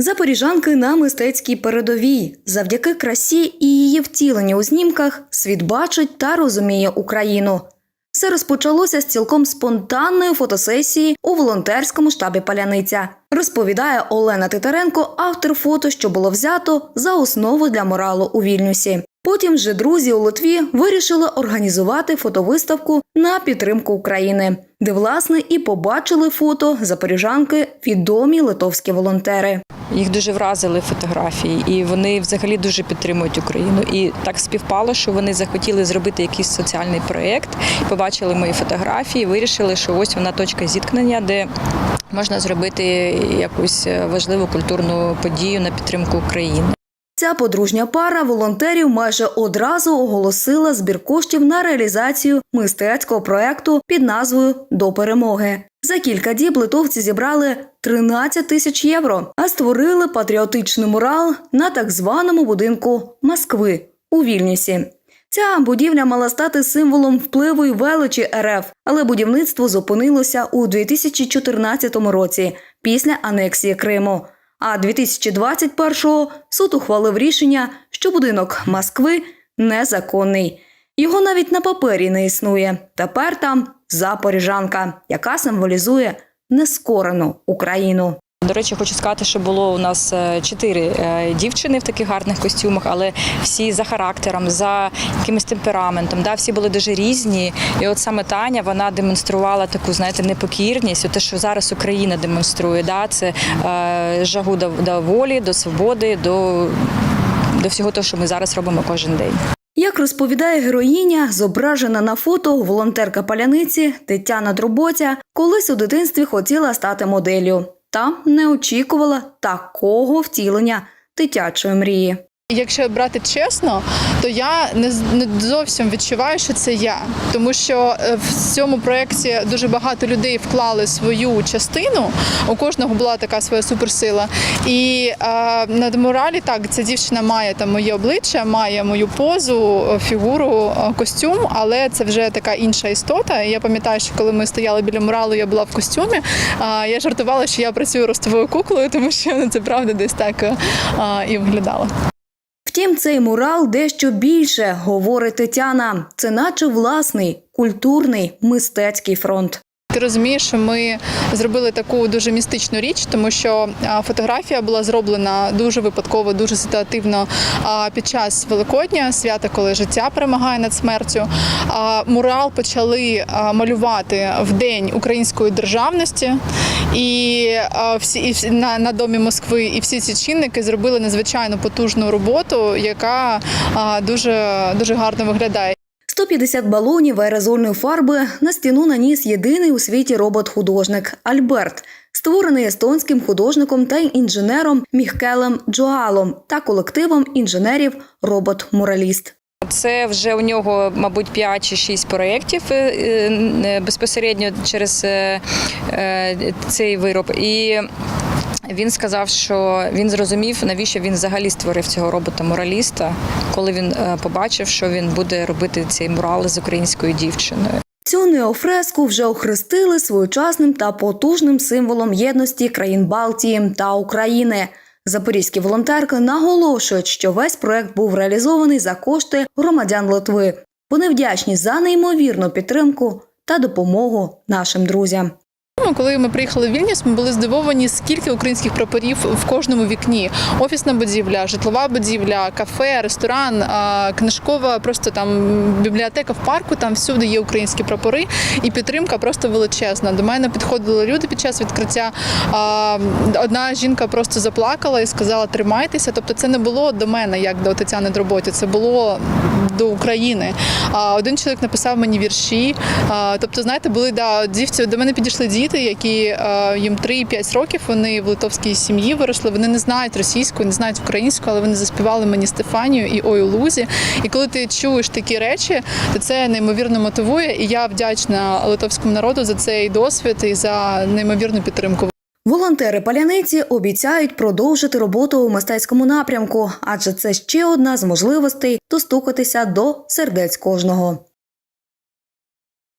Запоріжанки на мистецькій передовій. Завдяки красі і її втіленню у знімках світ бачить та розуміє Україну. Все розпочалося з цілком спонтанної фотосесії у волонтерському штабі Паляниця. Розповідає Олена Титаренко, автор фото, що було взято за основу для моралу у Вільнюсі. Потім же друзі у Литві вирішили організувати фотовиставку на підтримку України, де власне і побачили фото запоріжанки відомі литовські волонтери. Їх дуже вразили фотографії, і вони взагалі дуже підтримують Україну. І так співпало, що вони захотіли зробити якийсь соціальний проєкт, побачили мої фотографії, вирішили, що ось вона точка зіткнення, де можна зробити якусь важливу культурну подію на підтримку України. Ця подружня пара волонтерів майже одразу оголосила збір коштів на реалізацію мистецького проекту під назвою До перемоги. За кілька діб литовці зібрали 13 тисяч євро, а створили патріотичний мурал на так званому будинку Москви у Вільнюсі. Ця будівля мала стати символом впливу і величі РФ, але будівництво зупинилося у 2014 році після анексії Криму. А 2021-го суд ухвалив рішення, що будинок Москви незаконний. Його навіть на папері не існує. Тепер там запоріжанка, яка символізує нескорену Україну. До речі, хочу сказати, що було у нас е, чотири е, дівчини в таких гарних костюмах, але всі за характером, за якимось темпераментом. Да, всі були дуже різні. І от саме Таня вона демонструвала таку, знаєте, непокірність. Те, що зараз Україна демонструє, да, це е, жагу до, до волі, до свободи, до, до всього того, що ми зараз робимо кожен день. Як розповідає героїня, зображена на фото волонтерка паляниці Тетяна Дроботя, колись у дитинстві хотіла стати моделлю, та не очікувала такого втілення дитячої мрії. Якщо брати чесно, то я не зовсім відчуваю, що це я, тому що е, в цьому проєкті дуже багато людей вклали свою частину. У кожного була така своя суперсила. І е, на моралі так, ця дівчина має там моє обличчя, має мою позу, е, фігуру, костюм, але це вже така інша істота. І я пам'ятаю, що коли ми стояли біля муралу, я була в костюмі. е, Я жартувала, що я працюю ростовою куклою, тому що це правда десь так е, і виглядало. Втім, цей мурал дещо більше, говорить Тетяна. Це наче власний культурний мистецький фронт. Ти розумієш, ми зробили таку дуже містичну річ, тому що фотографія була зроблена дуже випадково, дуже ситуативно під час Великодня, свята, коли життя перемагає над смертю. Мурал почали малювати в день української державності, і всі і на, на домі Москви, і всі ці чинники зробили надзвичайно потужну роботу, яка дуже дуже гарно виглядає. 150 балонів аерозольної фарби на стіну наніс єдиний у світі робот-художник Альберт, створений естонським художником та інженером Міхкелем Джоалом та колективом інженерів Робот-Мураліст. Це вже у нього, мабуть, 5 чи 6 проєктів е, е, безпосередньо через е, е, цей вироб. І він сказав, що він зрозумів, навіщо він взагалі створив цього робота-мураліста, коли він е, побачив, що він буде робити цей мурал з українською дівчиною. Цю неофреску вже охрестили своєчасним та потужним символом єдності країн Балтії та України. Запорізькі волонтерки наголошують, що весь проект був реалізований за кошти громадян Литви. Вони вдячні за неймовірну підтримку та допомогу нашим друзям. Ну, Коли ми приїхали в Вільнюс, ми були здивовані, скільки українських прапорів в кожному вікні: офісна будівля, житлова будівля, кафе, ресторан, книжкова, просто там бібліотека в парку. Там всюди є українські прапори, і підтримка просто величезна. До мене підходили люди під час відкриття. Одна жінка просто заплакала і сказала: Тримайтеся. Тобто, це не було до мене, як до Тетяни Дроботі, це було до України. Один чоловік написав мені вірші. Тобто, знаєте, були да, дівці, до мене підійшли діти, які е, їм 3-5 років. Вони в литовській сім'ї виросли. Вони не знають російську, не знають українську, але вони заспівали мені Стефанію і Ой лузі. І коли ти чуєш такі речі, то це неймовірно мотивує. І я вдячна литовському народу за цей досвід і за неймовірну підтримку. Волонтери паляниці обіцяють продовжити роботу у мистецькому напрямку, адже це ще одна з можливостей достукатися до сердець кожного.